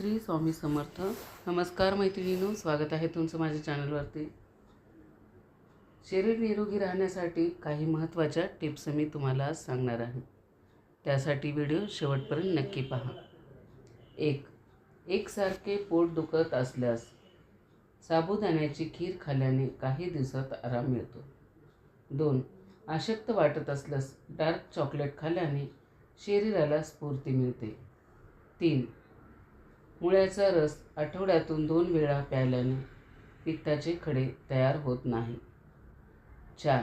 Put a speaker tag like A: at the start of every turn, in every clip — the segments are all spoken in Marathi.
A: श्री स्वामी समर्थ. नमस्कार मैत्रिणीनो स्वागत आहे तुमचं माझ्या चॅनलवरती. शरीर निरोगी राहण्यासाठी काही महत्त्वाच्या टिप्स मी तुम्हाला आज सांगणार आहे. त्यासाठी व्हिडिओ शेवटपर्यंत नक्की पहा. एक एकसारखे पोट दुखत असल्यास साबुदाण्याची खीर खाल्ल्याने काही दिवसात आराम मिळतो. दोन अशक्त वाटत असल्यास डार्क चॉकलेट खाल्ल्याने शरीराला स्फूर्ती मिळते. तीन मुळ्याचा रस आठवड्यातून दोन वेळा प्यायल्याने पित्ताचे खडे तयार होत नाही. चार.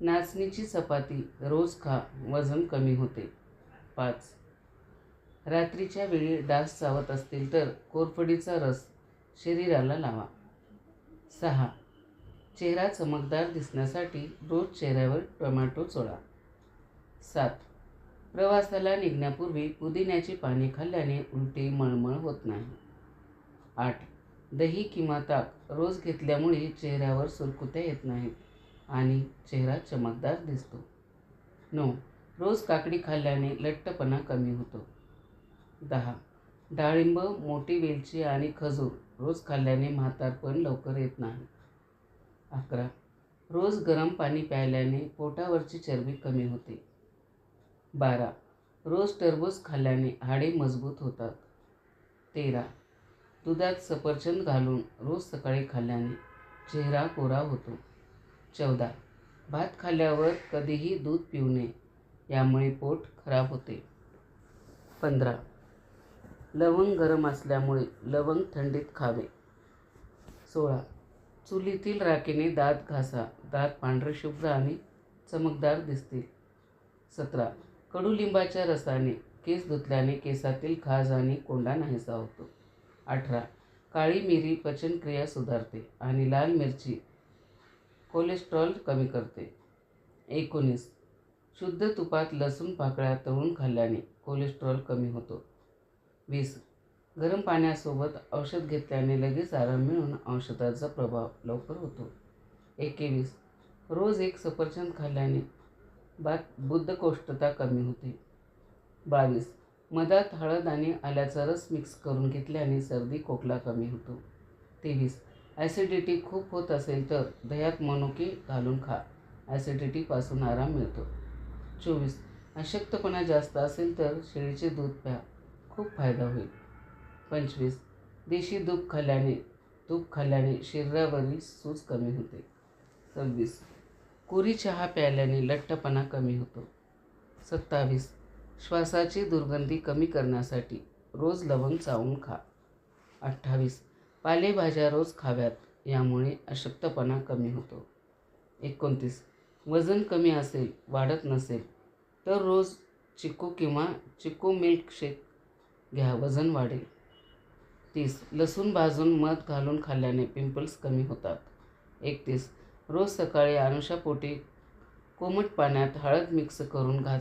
A: नाचणीची चपाती रोज खा वजन कमी होते. पाच. रात्रीच्या वेळी डास चावत असतील तर कोरफडीचा रस शरीराला लावा. सहा. चेहरा चमकदार दिसण्यासाठी रोज चेहऱ्यावर टोमॅटो चोळा. सात. प्रवासाला निघण्यापूर्वी पुदिन्याची पाने खाल्ल्याने उलटी मळमळ होत नाही. आठ. दही किंवा ताक रोज घेतल्यामुळे चेहऱ्यावर सुरकुत्या येत नाहीत आणि चेहरा चमकदार दिसतो. नऊ. रोज काकडी खाल्ल्याने लठ्ठपणा कमी होतो. दहा. डाळिंब मोठी वेलची आणि खजूर रोज खाल्ल्याने म्हातारपण लवकर येत नाही. अकरा. रोज गरम पाणी प्यायल्याने पोटावरची चरबी कमी होते. बारा. रोज टरबूज खाल्ल्याने हाडे मजबूत होतात. तेरा. दुधात सफरचंद घालून रोज सकाळी खाल्ल्याने चेहरा कोरा होतो. चौदा. भात खाल्ल्यावर कधीही दूध पिऊ नये यामुळे पोट खराब होते. पंधरा. लवंग गरम असल्यामुळे लवंग थंडीत खावे. सोळा. चुलीतील राखेने दात घासा. दात पांढरे शुभ्र आणि चमकदार दिसतील. सतरा. कडुलिंबाच्या रसाने केस धुतल्याने केसातील खाज आणि कोंडा नाहीसा होतो. अठरा. काळी मिरी पचनक्रिया सुधारते आणि लाल मिरची कोलेस्ट्रॉल कमी करते. एकोणीस. शुद्ध तुपात लसूण पाकळ्या तळून खाल्ल्याने कोलेस्ट्रॉल कमी होतो. वीस. गरम पाण्यासोबत औषध घेतल्याने लगेच आराम मिळून औषधाचा प्रभाव लवकर होतो. एकवीस. रोज एक सफरचंद खाल्ल्याने बात बुद्धकोष्ठता कमी होते. बावीस. मधात हळद आणि आल्याचा रस मिक्स करून घेतल्याने सर्दी खोकला कमी होतो. तेवीस. ॲसिडिटी खूप होत असेल तर दह्यात मनुके घालून खा. ॲसिडिटीपासून आराम मिळतो. चोवीस. अशक्तपणा जास्त असेल तर शेळीचे दूध प्या. खूप फायदा होईल. पंचवीस. देशी दूध खाल्ल्याने तूप खाल्ल्याने शरीरावरील सूज कमी होते. सव्वीस. कोरी चहा प्यायल्याने लठ्ठपणा कमी होतो. सत्तावीस. श्वासाची दुर्गंधी कमी करण्यासाठी रोज लवंग चावून खा. अठ्ठावीस. पालेभाज्या रोज खाव्यात यामुळे अशक्तपणा कमी होतो. एकोणतीस. वजन कमी असेल वाढत नसेल तर रोज चिकू किंवा चिकू मिल्कशेक घ्या वजन वाढेल. तीस. लसूण भाजून मध घालून खाल्ल्याने पिंपल्स कमी होतात. एकतीस. रोज सकाळी अनुषापोटी कोमट पाण्यात हळद मिक्स करून घात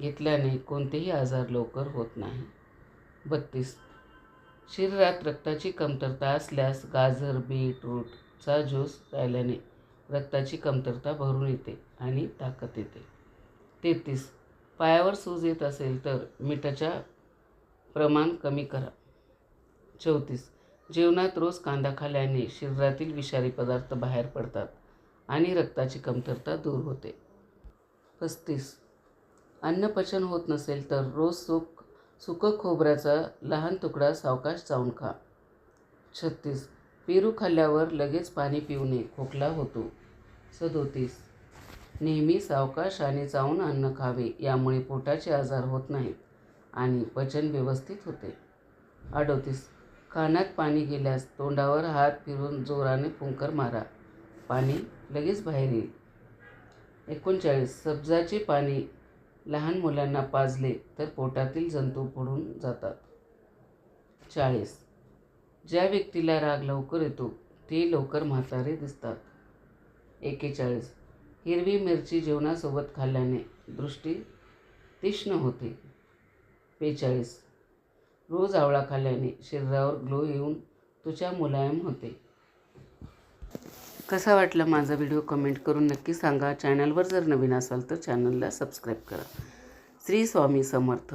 A: घेतल्याने कोणतेही आजार लवकर होत नाही. बत्तीस. शरीरात रक्ताची कमतरता असल्यास गाजर बीटरूटचा ज्यूस प्यायल्याने रक्ताची कमतरता भरून येते आणि ताकद येते. तेहतीस. पायावर सूज येत असेल तर मिठाच्या प्रमाण कमी करा. चौतीस. जेवणात रोज कांदा खाल्ल्याने शरीरातील विषारी पदार्थ बाहेर पडतात. आणि रक्ताची कमतरता दूर होते. पस्तीस. अन्नपचन होत नसेल तर रोज सुक सुकं खोबऱ्याचा लहान तुकडा सावकाश चावून खा. छत्तीस. पेरू खाल्ल्यावर लगेच पाणी पिऊ नये खोकला होतो. सदोतीस. नेहमी सावकाश आणि चावून अन्न खावे यामुळे पोटाचे आजार होत नाहीत आणि पचन व्यवस्थित होते. अडोतीस. कानात पाणी गेल्यास तोंडावर हात फिरून जोराने फुंकर मारा. पाणी लगेच बाहेर येईल. एकोणचाळीस. सब्जाचे पाणी लहान मुलांना पाजले तर पोटातील जंतू पडून जातात. चाळीस. ज्या व्यक्तीला राग लवकर येतो ते लवकर म्हातारे दिसतात. एकेचाळीस. हिरवी मिरची जेवणासोबत खाल्ल्याने दृष्टी तीक्ष्ण होते. बेचाळीस. रोज आवळा खाल्ल्याने शरीरावर ग्लो येऊन त्वचा मुलायम होते. कसा वाटला माझा व्हिडिओ कमेंट करून नक्की सांगा. चॅनलवर जर नवीन असाल तर चॅनलला सबस्क्राईब करा. श्री स्वामी समर्थ.